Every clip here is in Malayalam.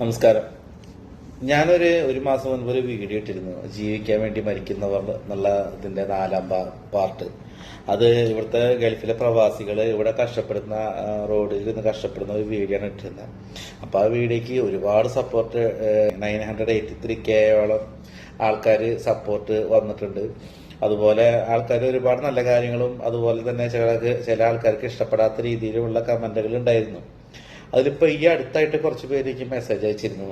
നമസ്കാരം. ഞാനൊരു ഒരു മാസം മുൻപ് ഒരു വീഡിയോ ഇട്ടിരുന്നു. ജീവിക്കാൻ വേണ്ടി മരിക്കുന്നവർ എന്നുള്ള ഇതിന്റെ നാലാം പാർട്ട്. അത് ഇവിടുത്തെ ഗൾഫിലെ പ്രവാസികൾ ഇവിടെ കഷ്ടപ്പെടുന്ന റോഡിൽ നിന്ന് കഷ്ടപ്പെടുന്ന ഒരു വീഡിയോ ആണ് ഇട്ടിരുന്നത് അപ്പൊ ആ വീഡിയോക്ക് ഒരുപാട് support nine hundred eighty three കെയോളം ആൾക്കാർ സപ്പോർട്ട് വന്നിട്ടുണ്ട്. അതുപോലെ ആൾക്കാർ ഒരുപാട് നല്ല കാര്യങ്ങളും അതുപോലെ തന്നെ ചില ചില ആൾക്കാർക്ക് ഇഷ്ടപ്പെടാത്ത രീതിയിലുള്ള കമന്റുകൾ ഉണ്ടായിരുന്നു. അതിലിപ്പോ ഈ അടുത്തായിട്ട് കുറച്ച് പേര് എനിക്ക് മെസ്സേജ് അയച്ചിരുന്നു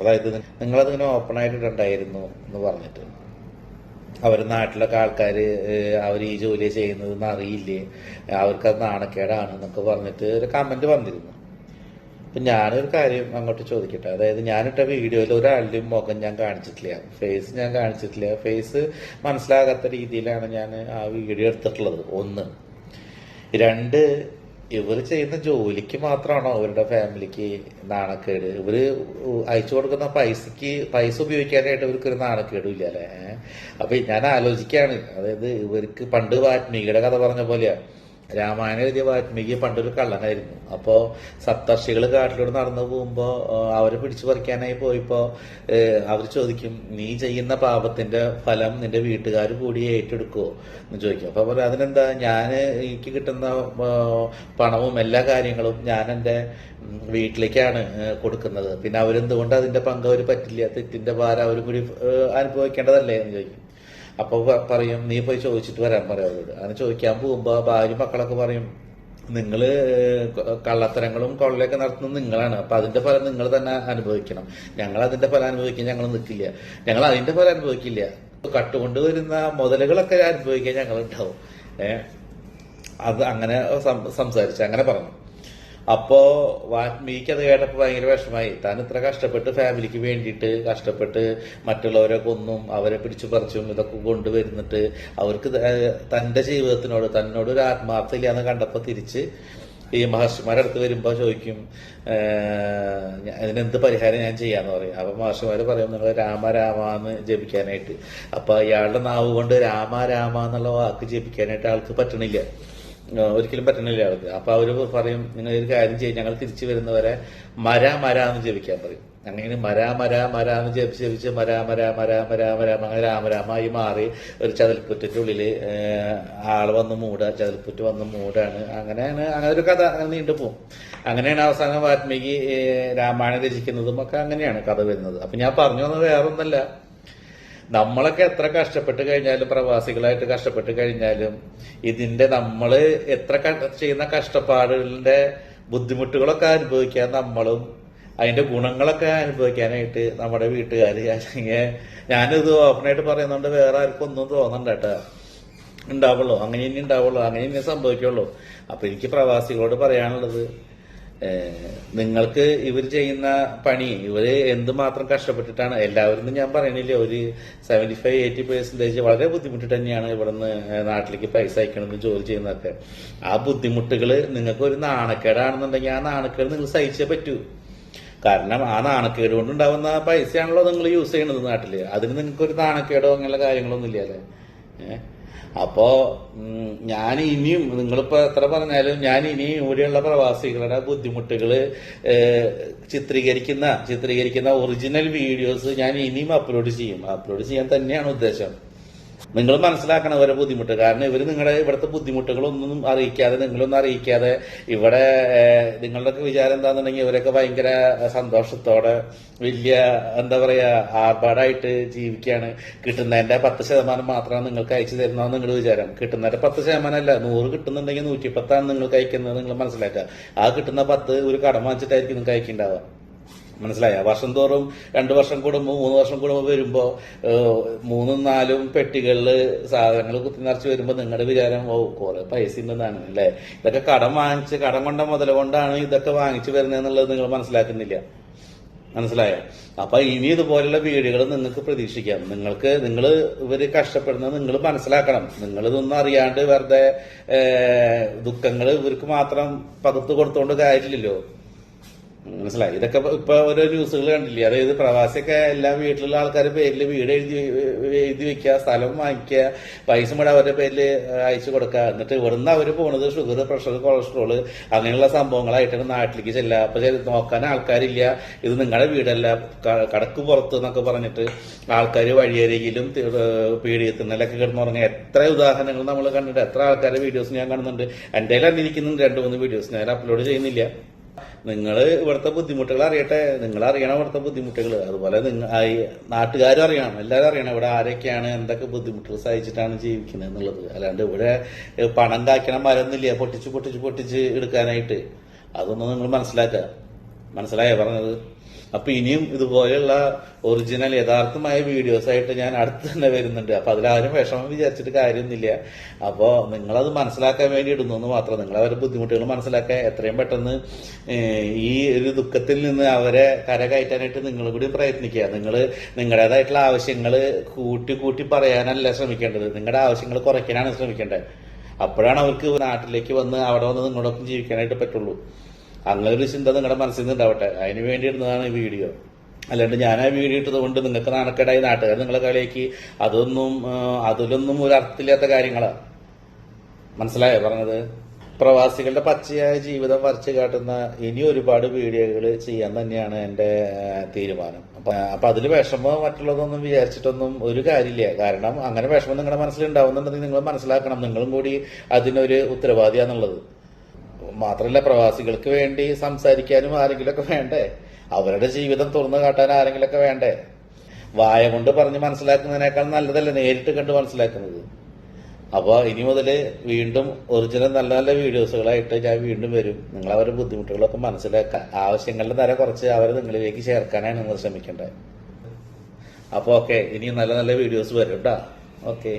അതായത് നിങ്ങളതിങ്ങനെ ഓപ്പൺ ആയിട്ട് ഇടണ്ടായിരുന്നു എന്ന് പറഞ്ഞിട്ട്. അവർ നാട്ടിലൊക്കെ ആൾക്കാർ അവർ ഈ ജോലി ചെയ്യുന്നതെന്ന് അറിയില്ലേ? അവർക്ക് അത് നാണക്കേടാണ് എന്നൊക്കെ പറഞ്ഞിട്ട് ഒരു കമന്റ് വന്നിരുന്നു. അപ്പൊ ഞാനൊരു കാര്യം അങ്ങോട്ട് ചോദിക്കട്ടെ? അതായത് ഞാനിട്ട വീഡിയോയിൽ ഒരാളുടെയും മുഖം ഞാൻ കാണിച്ചിട്ടില്ല. ഫേസ് ഞാൻ കാണിച്ചിട്ടില്ല. ഫേസ് മനസ്സിലാകാത്ത രീതിയിലാണ് ഞാൻ ആ വീഡിയോ എടുത്തിട്ടുള്ളത്. ഒന്ന്. രണ്ട് ഇവർ ചെയ്യുന്ന ജോലിക്ക് മാത്രമാണോ അവരുടെ ഫാമിലിക്ക് നാണക്കേട്? ഇവർ അയച്ചു കൊടുക്കുന്ന പൈസക്ക് പൈസ ഉപയോഗിക്കാനായിട്ട് ഇവർക്ക് ഒരു നാണക്കേടും അല്ലേ അപ്പൊ ഞാൻ ആലോചിക്കാണ് അതായത് ഇവർക്ക് പണ്ട് വാത്മീകിയുടെ കഥ പറഞ്ഞ പോലെയാ. രാമായണം എഴുതിയ വാത്മീകി പണ്ടൊരു കള്ളനായിരുന്നു. അപ്പോ സപ്തർഷികൾ കാട്ടിലൂടെ നടന്നു പോകുമ്പോ ആ, അവരെ പിടിച്ചു പറിക്കാനായി പോയപ്പോ അവർ ചോദിക്കും നീ ചെയ്യുന്ന പാപത്തിന്റെ ഫലം നിന്റെ വീട്ടുകാർ കൂടി ഏറ്റെടുക്കുവോ? എന്ന് ചോദിക്കും. അപ്പൊ പറയും അതിനെന്താ ഞാൻ എനിക്ക് കിട്ടുന്ന പണവും എല്ലാ കാര്യങ്ങളും ഞാൻ എന്റെ വീട്ടിലേക്കാണ് കൊടുക്കുന്നത്. പിന്നെ അവരെന്തുകൊണ്ട് അതിന്റെ പങ്ക് അവർ പറ്റില്ല? തെറ്റിന്റെ ഭാരം അവരും കൂടി അനുഭവിക്കേണ്ടതല്ലേ? എന്ന് ചോദിക്കും. അപ്പൊ പ- പറയും നീ പോയി ചോദിച്ചിട്ട് വരാൻ പറയും? അവരോട്. അങ്ങനെ ചോദിക്കാൻ പോകുമ്പോ ഭാര്യ മക്കളൊക്കെ പറയും നിങ്ങൾ കള്ളത്തരങ്ങളും കൊള്ളയൊക്കെ നടത്തുന്നത് നിങ്ങളാണ്. അപ്പൊ അതിന്റെ ഫലം നിങ്ങൾ തന്നെ അനുഭവിക്കണം. ഞങ്ങൾ അതിന്റെ ഫലം അനുഭവിക്കാൻ ഞങ്ങൾ നിൽക്കില്ല. ഞങ്ങൾ അതിന്റെ ഫലം അനുഭവിക്കില്ല. കട്ടുകൊണ്ട് വരുന്ന മുതലുകളൊക്കെ അനുഭവിക്കാൻ ഞങ്ങൾ ഉണ്ടാവും. ഏഹ് അത് അങ്ങനെ സംസാരിച്ചു അങ്ങനെ പറഞ്ഞു. അപ്പോ വാത്മീക്ക് അത് കേട്ടപ്പോ ഭയങ്കര വിഷമായി. താൻ ഇത്ര കഷ്ടപ്പെട്ട് ഫാമിലിക്ക് വേണ്ടിയിട്ട് കഷ്ടപ്പെട്ട് മറ്റുള്ളവരെ കൊന്നും അവരെ പിടിച്ചു പറിച്ചും ഇതൊക്കെ കൊണ്ടുവരുന്നിട്ട് അവർക്ക് തന്റെ ജീവിതത്തിനോട് തന്നോട് ഒരു ആത്മാർത്ഥ ഇല്ലാന്ന് കണ്ടപ്പോ തിരിച്ച് ഈ മഹർഷിമാരെ അടുത്ത് വരുമ്പോ ചോദിക്കും അതിനെന്ത് പരിഹാരം ഞാൻ ചെയ്യാന്ന് പറയും. അപ്പൊ മഹർഷിമാര് പറയും നിങ്ങൾ രാമ രാമ എന്ന് ജപിക്കാനായിട്ട്. അപ്പൊ ഇയാളുടെ നാവ് കൊണ്ട് രാമ രാമ എന്നുള്ള വാക്ക് ജപിക്കാനായിട്ട് ആൾക്ക് പറ്റണില്ല. ഒരിക്കലും പറ്റണില്ല ആൾക്ക് അപ്പൊ അവർ പറയും നിങ്ങൾ ഒരു കാര്യം ചെയ്യും ഞങ്ങൾ തിരിച്ചു വരുന്നവരെ മര മര എന്ന് ജപിക്കാൻ പറയും. അങ്ങനെ മര മര മര എന്ന് ജപിച്ച് ജപിച്ച് മര മര മര മര മര അങ്ങനെ രാമരാമായി മാറി ഒരു ചതൽപ്പുറ്റിന്റെ ഉള്ളിൽ ആൾ വന്ന് മൂടുക ചതൽപ്പുറ്റ് വന്ന് മൂടാണ്. അങ്ങനെയാണ് അങ്ങനെ ഒരു കഥ അങ്ങനെ നീണ്ടു പോകും. അങ്ങനെയാണ് അവസാനം വാത്മീകി രാമായണം രചിക്കുന്നതും ഒക്കെ അങ്ങനെയാണ് കഥ വരുന്നത്. അപ്പൊ ഞാൻ പറഞ്ഞു വന്നത് വേറൊന്നല്ല. നമ്മളൊക്കെ എത്ര കഷ്ടപ്പെട്ട് കഴിഞ്ഞാലും പ്രവാസികളായിട്ട് കഷ്ടപ്പെട്ട് കഴിഞ്ഞാലും ഇതിന്റെ നമ്മൾ എത്ര ചെയ്യുന്ന കഷ്ടപ്പാടുകളുടെ ബുദ്ധിമുട്ടുകളൊക്കെ അനുഭവിക്കാൻ നമ്മളും അതിന്റെ ഗുണങ്ങളൊക്കെ അനുഭവിക്കാനായിട്ട് നമ്മുടെ വീട്ടുകാർ അല്ലെങ്കിൽ ഞാനിത് ഓപ്പണായിട്ട് പറയുന്നുണ്ട് വേറെ ആർക്കും ഒന്നും തോന്നണ്ട കേട്ടോ. ഉണ്ടാവുള്ളൂ. അങ്ങനെ ഇനി ഉണ്ടാവുള്ളൂ. അങ്ങനെ ഇനി സംഭവിക്കുള്ളൂ. അപ്പൊ എനിക്ക് പ്രവാസികളോട് പറയാനുള്ളത് നിങ്ങൾക്ക് ഇവർ ചെയ്യുന്ന പണി ഇവർ എന്തുമാത്രം കഷ്ടപ്പെട്ടിട്ടാണ്? എല്ലാവരും ഞാൻ പറയണില്ല. ഒരു സെവന്റി ഫൈവ് എയ്റ്റി പെർസെന്റേജ് വളരെ ബുദ്ധിമുട്ടിട്ട് തന്നെയാണ് ഇവിടുന്ന് നാട്ടിലേക്ക് പൈസ അയക്കണമെന്ന് ജോലി ചെയ്യുന്നതൊക്കെ. ആ ബുദ്ധിമുട്ടുകൾ നിങ്ങൾക്ക് ഒരു നാണക്കേടാണെന്നുണ്ടെങ്കിൽ ആ നാണക്കേട് നിങ്ങൾ സഹിച്ചേ പറ്റൂ. കാരണം ആ നാണക്കേട് കൊണ്ടുണ്ടാവുന്ന പൈസയാണല്ലോ നിങ്ങൾ യൂസ് ചെയ്യണത് നാട്ടിൽ. അതിന് നിങ്ങൾക്ക് ഒരു നാണക്കേടോ അങ്ങനെയുള്ള കാര്യങ്ങളൊന്നും ഇല്ല അല്ലേ അപ്പോ ഞാൻ ഇനിയും നിങ്ങളിപ്പോ എത്ര പറഞ്ഞാലും ഞാൻ ഇനിയും ഇവിടെയുള്ള പ്രവാസികളുടെ ബുദ്ധിമുട്ടുകൾ ഏഹ്, ചിത്രീകരിക്കുന്ന ചിത്രീകരിക്കുന്ന ഒറിജിനൽ വീഡിയോസ് ഞാൻ ഇനിയും അപ്ലോഡ് ചെയ്യും. അപ്ലോഡ് ചെയ്യാൻ തന്നെയാണ് ഉദ്ദേശം. നിങ്ങൾ മനസ്സിലാക്കണം അവരെ ബുദ്ധിമുട്ട്. കാരണം ഇവർ നിങ്ങളുടെ ഇവിടുത്തെ ബുദ്ധിമുട്ടുകളൊന്നും അറിയിക്കാതെ നിങ്ങളൊന്നും അറിയിക്കാതെ ഇവിടെ നിങ്ങളുടെ നിങ്ങളുടെയൊക്കെ വിചാരം എന്താണെന്നുണ്ടെങ്കിൽ ഇവരൊക്കെ ഭയങ്കര സന്തോഷത്തോടെ വലിയ എന്താ പറയാ ആർഭാടായിട്ട് ജീവിക്കുകയാണ്. കിട്ടുന്നതിന്റെ പത്ത് ശതമാനം മാത്രമാണ് നിങ്ങൾക്ക് അയച്ചു തരുന്നതെന്ന് നിങ്ങൾ വിചാരം. കിട്ടുന്നതിന്റെ പത്ത് ശതമാനം അല്ല നൂറ് കിട്ടുന്നുണ്ടെങ്കിൽ നൂറ്റി പത്താണ് നിങ്ങൾക്ക് അയക്കുന്നത് നിങ്ങൾ മനസ്സിലാക്കുക. ആ കിട്ടുന്ന പത്ത് ഒരു കടം വാങ്ങിച്ചിട്ടായിരിക്കും നിങ്ങൾക്ക് അയക്കുന്നുണ്ടാവുക മനസ്സിലായ? വർഷം തോറും രണ്ട് വർഷം കൂടുമ്പോൾ മൂന്ന് വർഷം കൂടുമ്പോൾ വരുമ്പോൾ മൂന്നും നാലും പെട്ടികളിൽ സാധനങ്ങൾ കുത്തി നിറച്ച് വരുമ്പോ നിങ്ങളുടെ വിചാരം ഓ കുറെ പൈസ ഉണ്ടെന്നാണ് അല്ലേ? ഇതൊക്കെ കടം വാങ്ങിച്ച് കടം കൊണ്ട മുതൽ കൊണ്ടാണ് ഇതൊക്കെ വാങ്ങിച്ചു വരുന്നതെന്നുള്ളത് നിങ്ങൾ മനസ്സിലാക്കുന്നില്ല. മനസ്സിലായോ? അപ്പൊ ഇനി ഇതുപോലുള്ള വീടുകൾ നിങ്ങൾക്ക് പ്രതീക്ഷിക്കാം. നിങ്ങൾക്ക് നിങ്ങൾ ഇവർ കഷ്ടപ്പെടുന്നത് നിങ്ങൾ മനസ്സിലാക്കണം. നിങ്ങൾ ഇതൊന്നും അറിയാണ്ട് വെറുതെ ദുഃഖങ്ങൾ ഇവർക്ക് മാത്രം പകർത്തു കൊടുത്തോണ്ട് കാര്യമില്ലല്ലോ. മനസ്സിലായി. ഇതൊക്കെ ഇപ്പൊ- ഓരോ ന്യൂസുകൾ കണ്ടില്ലേ? അതായത് പ്രവാസിയൊക്കെ എല്ലാ വീട്ടിലുള്ള ആൾക്കാരുടെ പേരിൽ വീട് എഴുതി എഴുതി വെക്കുക സ്ഥലം വാങ്ങിക്കുക പൈസ മുഴുവൻ അവരുടെ പേരിൽ അയച്ചു കൊടുക്കുക. എന്നിട്ട് ഇവിടുന്ന് അവർ പോണത് ഷുഗർ പ്രഷർ കൊളസ്ട്രോൾ അങ്ങനെയുള്ള സംഭവങ്ങളായിട്ടാണ് നാട്ടിലേക്ക് ചെല്ലുക. അപ്പൊ നോക്കാൻ ആൾക്കാരില്ല. ഇത് നിങ്ങളുടെ വീടല്ല. കടക്ക് പുറത്ത് എന്നൊക്കെ പറഞ്ഞിട്ട് ആൾക്കാർ വഴിയരികിലും തി- കിടന്നുറങ്ങി. എത്ര ഉദാഹരണങ്ങൾ നമ്മൾ കണ്ടിട്ട് എത്ര ആൾക്കാരുടെ വീഡിയോസ് ഞാൻ കാണുന്നുണ്ട്. എന്റെ കയ്യിൽ രണ്ട് മൂന്ന് വീഡിയോസ്. ഞാൻ അപ്ലോഡ് ചെയ്യുന്നില്ല. നിങ്ങൾ ഇവിടുത്തെ ബുദ്ധിമുട്ടുകൾ അറിയട്ടെ. നിങ്ങൾ അറിയണം ഇവിടുത്തെ ബുദ്ധിമുട്ടുകൾ. അതുപോലെ നിങ്ങൾ നാട്ടുകാരും അറിയണം. എല്ലാവരും അറിയണം ഇവിടെ ആരൊക്കെയാണ് എന്തൊക്കെ ബുദ്ധിമുട്ടുകൾ സഹിച്ചിട്ടാണ് ജീവിക്കുന്നത് എന്നുള്ളത്. അല്ലാണ്ട് ഇവിടെ പണം കായ്ക്കണ മരമൊന്നുമില്ല. പൊട്ടിച്ച് പൊട്ടിച്ച് പൊട്ടിച്ച് എടുക്കാനായിട്ട്. അതൊന്നും നിങ്ങൾ മനസ്സിലാക്കുക. മനസ്സിലായോ പറഞ്ഞത്? അപ്പൊ ഇനിയും ഇതുപോലെയുള്ള ഒറിജിനൽ യഥാർത്ഥമായ വീഡിയോസ് ആയിട്ട് ഞാൻ അടുത്ത് തന്നെ വരുന്നുണ്ട്. അപ്പൊ അതിലാരും വിഷമം വിചാരിച്ചിട്ട് കാര്യമൊന്നുമില്ല. അപ്പോ നിങ്ങളത് മനസ്സിലാക്കാൻ വേണ്ടി ഇടുന്നു എന്ന് മാത്രം. നിങ്ങൾ അവരുടെ ബുദ്ധിമുട്ടുകൾ മനസ്സിലാക്കാൻ എത്രയും പെട്ടെന്ന് ഈ ഒരു ദുഃഖത്തിൽ നിന്ന് അവരെ കരകയറ്റാനായിട്ട് നിങ്ങൾ കൂടി പ്രയത്നിക്കുക. നിങ്ങൾ നിങ്ങളുടേതായിട്ടുള്ള ആവശ്യങ്ങൾ കൂട്ടി കൂട്ടി പറയാനല്ല ശ്രമിക്കേണ്ടത്. നിങ്ങളുടെ ആവശ്യങ്ങൾ കുറയ്ക്കാനാണ് ശ്രമിക്കേണ്ടത്. അപ്പോഴാണ് അവർക്ക് നാട്ടിലേക്ക് വന്ന് അവിടെ വന്ന് നിങ്ങളോടൊപ്പം ജീവിക്കാനായിട്ട് പറ്റുള്ളൂ. അങ്ങനെ ഒരു ചിന്ത നിങ്ങളുടെ മനസ്സിൽ നിന്ന് ഉണ്ടാവട്ടെ അതിന് വേണ്ടി ഇടുന്നതാണ് ഈ വീഡിയോ. അല്ലാണ്ട് ഞാൻ ആ വീഡിയോ ഇട്ടത് കൊണ്ട് നിങ്ങൾക്ക് നാണക്കേടായി നാട്ടുകാർ നിങ്ങളെ കളിയാക്കി. അതൊന്നും അതിലൊന്നും ഒരു അർത്ഥമില്ലാത്ത കാര്യങ്ങളാണ് മനസ്സിലായോ പറഞ്ഞത്? പ്രവാസികളുടെ പച്ചയായ ജീവിതം വരച്ചു കാട്ടുന്ന ഇനി ഒരുപാട് വീഡിയോകൾ ചെയ്യാൻ തന്നെയാണ് എന്റെ തീരുമാനം. അപ്പൊ അപ്പൊ അതിൽ വിഷമം മറ്റുള്ളതൊന്നും വിചാരിച്ചിട്ടൊന്നും ഒരു കാര്യമില്ല. കാരണം അങ്ങനെ വിഷമം നിങ്ങളുടെ മനസ്സിൽ ഉണ്ടാവുന്നുണ്ടെങ്കിൽ നിങ്ങൾ മനസ്സിലാക്കണം. നിങ്ങളും കൂടി അതിനൊരു ഉത്തരവാദിയാന്നുള്ളത്. മാത്രമല്ല പ്രവാസികൾക്ക് വേണ്ടി സംസാരിക്കാനും ആരെങ്കിലുമൊക്കെ വേണ്ടേ? അവരുടെ ജീവിതം തുറന്നു കാട്ടാൻ ആരെങ്കിലുമൊക്കെ വേണ്ടേ? വായ കൊണ്ട് പറഞ്ഞ് മനസ്സിലാക്കുന്നതിനേക്കാൾ നല്ലതല്ല നേരിട്ട് കണ്ട് മനസ്സിലാക്കുന്നത്? അപ്പോൾ ഇനി മുതൽ വീണ്ടും ഒറിജിനൽ നല്ല നല്ല വീഡിയോസുകളായിട്ട് ഞാൻ വീണ്ടും വരും. നിങ്ങൾ അവരുടെ ബുദ്ധിമുട്ടുകളൊക്കെ മനസ്സിലാക്കുക ആവശ്യങ്ങളുടെ തര കുറച്ച് അവരെ നിങ്ങളിലേക്ക് ചേർക്കാനാണ് നിങ്ങൾ ശ്രമിക്കേണ്ടത്. അപ്പോൾ ഓക്കെ ഇനി നല്ല നല്ല വീഡിയോസ് വരും കേട്ടോ ഓക്കെ.